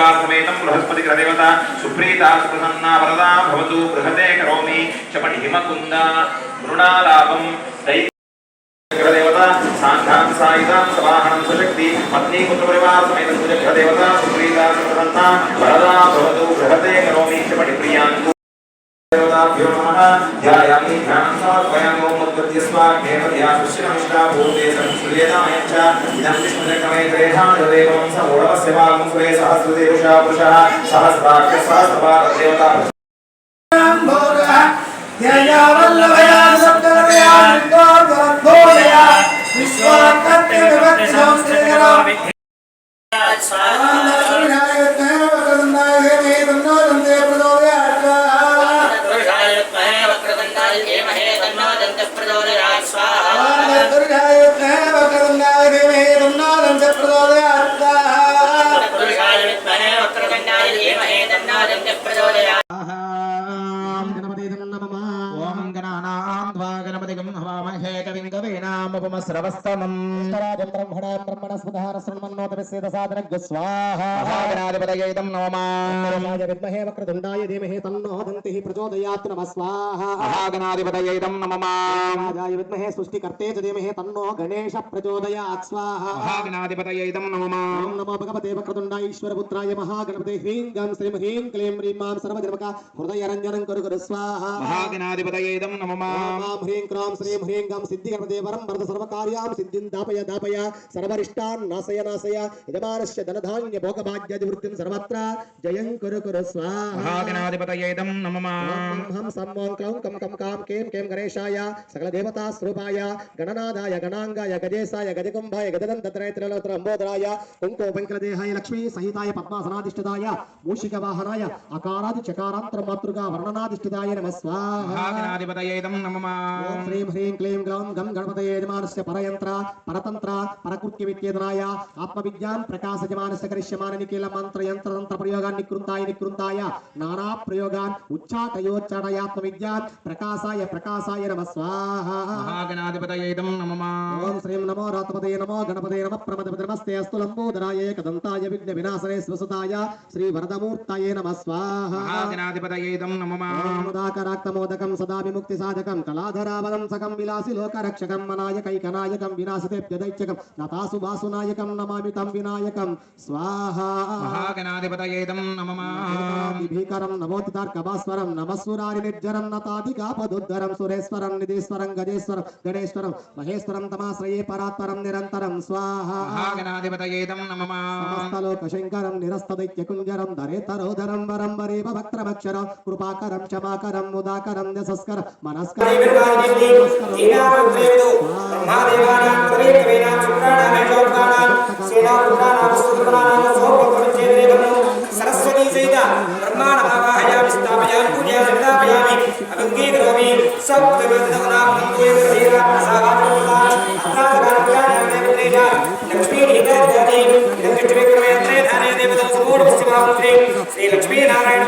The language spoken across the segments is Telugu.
పరివార బృహస్పతి దేవత సుప్రీత సుప్రసన్నా వరదా భవతు బృహతే కరోమి చపటి హిమకుంద మృణాలాపం దై దేవత సాంఘాం సాయుధాం సవాహనం సుశక్తి పత్నీ పుత్రపరివార సమేత సుజగ్ర దేవత సుప్రీత సుప్రసన్న వరదా భవతు బృహతే కరోమి చపటి ప్రియాంకు. देवताभ्यो नमः ध्यायामि ध्यानं समर्पयामि ॐ उद्गत्यस्माग्नेव ध्यासुश्रिनमिष्टा भूते संश्रुयेतामयं च इदं विष्णुचक्रमे त्रेधानुदेवं स मूढवस्य भागं सुरे सहस्रदेवशा पुरुषः सहस्राक्षसहस्रपाददेवता ध्याया वल्लभ కవీనాముపమస్రవస్తమం రాజం బ్రహ్మణా బ్రహ్మణస్పదహార శృణ్మన్నోతమిస్సేద సాధనగ్య స్వాహా మహాగణాధిపతయేదం నమమా రాజ విద్మహే వక్రతుండాయ ధీమహి తన్నో దంతిః ప్రచోదయాత్ నమ స్వాహా మహాగణాధిపతయేదం నమమా రాజాయ విద్మహే సృష్టికర్తే చ ధీమహి తన్నో గణేశ ప్రచోదయాత్ స్వాహా మహాగణాధిపతయేదం నమమా ఓం నమో భగవతే వక్రతుండాయ ఈశ్వరపుత్రాయ మహాగణపతే హ్రీం గం శ్రీం హ్రీం క్లీం హ్రీం మాం సర్వజనమక హృదయరంజనం కురు కురు స్వాహా మహాగణాధిపతయేదం నమమా ఓం హ్రీం క్రాం శ్రీం హ్రీం గం సిద్ధిగణపతే వరం వరద సర్వకార్యాం సిద్ధిం దాపయ దాపయ సర్వరిష్టాన్ నాశయ నాశయ యజమానస్య ధనధాన్య భోగభాగ్యాది వృత్తిం సర్వత్ర జయం కురు కురు స్వాహా మహాగణాధిపతయేదం నమమా ఓం హం సం ఓం క్లౌం కం కం కాం కేం కేం గణేశాయ సకల దేవతా స్వరూపాయ గణనాదాయ గణాంగాయ గజేశాయ గజకుంభాయ గజదంతత్రైత్రలోత్ర అంబోదరాయ కుంకో వెంకటదేహాయ లక్ష్మీ సహితాయ పద్మాసనాధిష్ఠితాయ మూషిక వాహనాయ అకారాది చకారాంతర మాతృగా వర్ణనాధిష్ఠితాయ నమ స్వాహా మహాగణాధిపతయేదం నమమా ఓం హ్రీం క్లీం గ్లౌం గం గణపతయే యజమానస్య పరయంత్ర పరతంత్ర పరకృత్య విద్యేతనాయ ఆత్మవిజ్ఞాన్ ప్రకాశజమానస్య కరిష్యమాన నిఖిల మంత్ర యంత్ర తంత్ర ప్రయోగాన్ నికృంతాయ నికృంతాయ నానా ప్రయోగాన్ ఉచ్చాటయోచ్చాటయాత్మ విద్యాన్ ప్రకాశాయ ప్రకాశాయ నమ స్వాహా మహాగణాధిపతయేదం నమమా ఓం శ్రీం నమో రాతపదే నమో గణపతే నమ ప్రమద నమస్తే అస్తు లంబోదరాయ ఏకదంతాయ విఘ్న వినాశనే స్వసుతాయ శ్రీ వరదమూర్తయే నమ స్వాహా మహాగణాధిపతయేదం నమమా ముదాకరాక్తమోదకం సదా విముక్తి సాధకం కళాధరావరం సకం విలాసి లోకరక్షకం మనాయకైకనాయకం వినాశితేప్యదైత్యకం నతాసు వాసునాయకం నమామి తం వినాయకం. స్వాహా. మహాగణాధిపతయేదం నమమా. భీకరం నవోతితార్కభాస్వరం నమస్సురారి నిర్జరం నతాధికాపదుద్ధరం సురేశ్వరం నిధీశ్వరం గజేశ్వరం గణేశ్వరం మహేశ్వరం తమాశ్రయే పరాత్పరం నిరంతరం. స్వాహా. మహాగణాధిపతయేదం నమమా. సమస్తలోకశంకరం నిరస్తదైత్యకుంజరం ధరేతరోధరం వరం వరేవ భక్త్రమక్షరం కృపాకరం క్షమాకరం ముదాకరం యశస్కరం మనస్కరం. సరస్వతీ సహిత బ్రహ్మాండమావాహయామి స్థాపయామి పూజయామి స్థాపయామి అభింగీకరోమి శ్రీ లక్ష్మీనారాయణ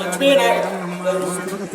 లక్ష్మీనారాయణ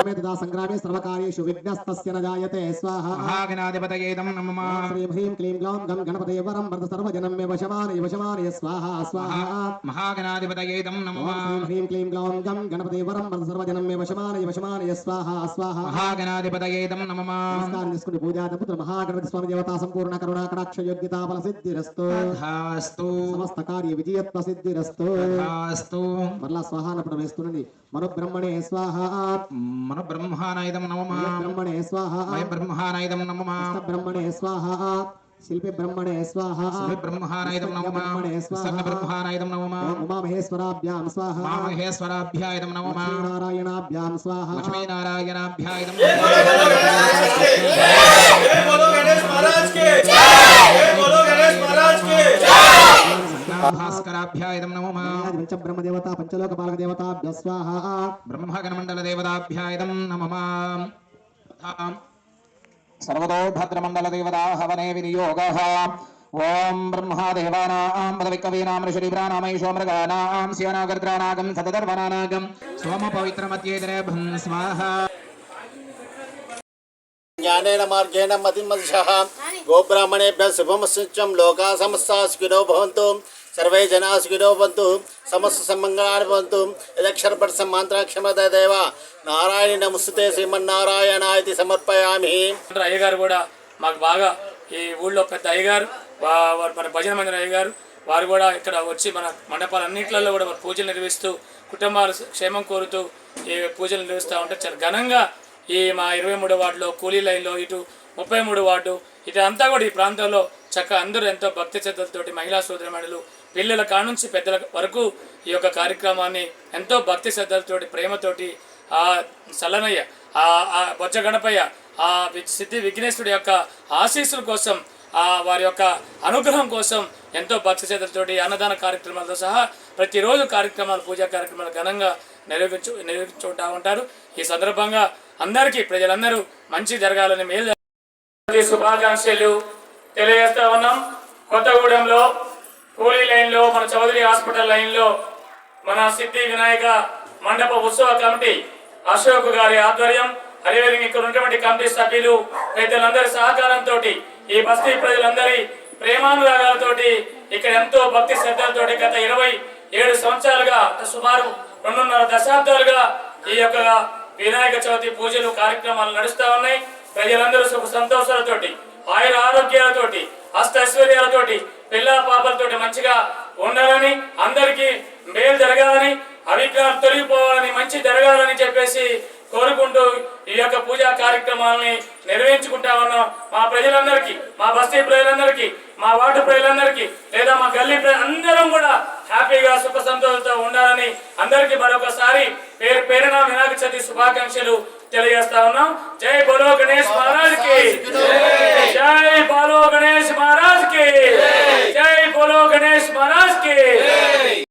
సర్వకార్య సంగ్రామే సర్వకార్యేషు విఘ్నస్తస్య న జాయతే స్వాహా. మహాగణాధిపతయేదం నమమా శ్రీం హ్రీం క్లీం గ్లౌం గం గణపతే వరం వరద సర్వజనం మే వశమానయ వశమానయ స్వాహా స్వాహా. మహాగణాధిపతయేదం నమమా ఓం హ్రీం క్లీం గ్లౌం గం గణపతే వరం వరద సర్వజనం మే వశమానయ వశమానయ స్వాహా స్వాహా. మహాగణాధిపతయేదం నమమా నమస్కారం చేసుకుని మహాగణపతి స్వామి దేవతా సంపూర్ణ కరుణా కటాక్ష యోగ్యతా బల సిద్ధిరస్తు. తథాస్తు. సమస్త కార్య విజయత్వ సిద్ధిరస్తు. తథాస్తు. మరలా వేస్తున్నది మరో బ్రహ్మణే స్వాహ. మన బ్రహ్మానాయుధం నమమా బ్రహ్మణే స్వాహ. మయ బ్రహ్మానాయుధం నమమా బ్రహ్మణే స్వాహ. శిల్పి బ్రహ్మణే స్వాహ. శివ బ్రహ్మహానాయుధం నమమా సన్న బ్రహ్మహానాయుధం నమమా ఓం ఉమామహేశ్వరాభ్యాం స్వాహ. మహామహేశ్వరాభ్యాయుధం నమమా లక్ష్మీనారాయణాభ్యాం స్వాహ. లక్ష్మీనారాయణాభ్యాయుధం భాస్కరాభ్యాయుధం నమమా పంచ బ్రహ్మదేవత పంచలోక పాలక దేవతాభ్య స్వాహ. బ్రహ్మగణమండల దేవతాభ్యాయుధం నమమా సర్వతో భద్రమండల దేవతా హవనే వినియోగ. ఓం బ్రహ్మాదేవానాం పదవికవీనాం ఋషిభ్రానామైషో మృగానాం శివనాగర్ద్రానాగం సతదర్వనానాగం సోమ పవిత్రమత్యేతరేభం స్వాహ. జ్ఞానేన మార్గేణ మతిమదిశः గోబ్రాహ్మణేభ్యः శుభమస్యం లోకా సమస్తా సుఖినో భవంతు. సర్వే జనా సుఖినో భవంతు సమస్త సమ్మంగళాని భవంతు యదక్షరపట మంత్రాక్షమద దేవ. నారాయణ నమస్తే శ్రీమన్నారాయణ ఇది సమర్పయామి అయ్యగారు కూడా మాకు బాగా ఈ ఊళ్ళో పెద్ద అయ్యగారు వా- వారు మన భజన మందిర అయ్యగారు వారు కూడా ఇక్కడ వచ్చి మన మండపాలన్నింటిలో కూడా పూజలు నిర్వహిస్తూ కుటుంబాలు క్షేమం కోరుతూ ఈ పూజలు నిర్వహిస్తూ ఉంటే చాలా ఘనంగా ఈ మా ఇరవై మూడు వార్డులో కూలీ లైన్లో ఇటు ముప్పై మూడు వార్డు ఇటు అంతా కూడా ఈ ప్రాంతంలో చక్క అందరూ ఎంతో భక్తి శ్రద్ధలతోటి మహిళా సోదరిమణులు పిల్లల కానుంచి పెద్దల వరకు ఈ యొక్క కార్యక్రమాన్ని ఎంతో భక్తి శ్రద్ధలతోటి ప్రేమతోటి ఆ సల్లనయ్య ఆ బొజ్జ గణపయ్య ఆ సిద్ధి విఘ్నేశ్వరుడి యొక్క ఆశీస్సుల కోసం ఆ వారి యొక్క అనుగ్రహం కోసం ఎంతో భక్తి శ్రద్ధలతోటి అన్నదాన కార్యక్రమాలతో సహా ప్రతిరోజు కార్యక్రమాలు పూజా కార్యక్రమాలు ఘనంగా నిర్వహించు నిర్వహించుకుంటా ఉంటారు. ఈ సందర్భంగా అందరికీ ప్రజలందరూ మంచి జరగాలని మేలు శుభాకాంక్షలు. తెలియజేస్తా ఉన్నాం. కొత్తగూడెంలో కూలీ లైన్లో మన చౌదరి హాస్పిటల్ లైన్లో మన సిద్ధి వినాయక మండప ఉత్సవ కమిటీ అశోక్ గారి ఆధ్వర్యం అదేవిధంగా ఇక్కడ ఉన్నటువంటి కమిటీ సభ్యులు పెద్దలందరి సహకారంతో ఈ బస్తీ ప్రజలందరి ప్రేమానురాగాలతోటి ఇక్కడ ఎంతో భక్తి శ్రద్ధలతోటి గత ఇరవై ఏడు సంవత్సరాలుగా సుమారు రెండున్నర దశాబ్దాలుగా ఈ యొక్క వినాయక చవితి పూజలు కార్యక్రమాలు నడుస్తూ ఉన్నాయి. ప్రజలందరూ సుఖ సంతోషాలతోటి ఆయుర ఆరోగ్యాలతోటి అష్ట ఐశ్వర్యాలతోటి పిల్ల పాపలతోటి మంచిగా ఉండాలని అందరికీ మేలు జరగాలని అవిఘ్నాలు తొలగిపోవాలని మంచి జరగాలని చెప్పేసి కోరుకుంటూ ఈ యొక్క పూజా కార్యక్రమాలని నిర్వహించుకుంటా ఉన్నాం. మా ప్రజలందరికీ మా బస్తీ ప్రజలందరికీ మా వార్డు ప్రజలందరికీ లేదా మా గల్లీ అందరం కూడా హ్యాపీగా సుఖ సంతోషంతో ఉండాలని అందరికీ మరొకసారి పేరు పేరున వినాయక చవితి శుభాకాంక్షలు తెలియజేస్తా ఉన్నాం. జై బోలో గణేష్ మహారాజ్కి జై బోలో గణేష్ మహారాజ్కి बोलो गणेश महाराज के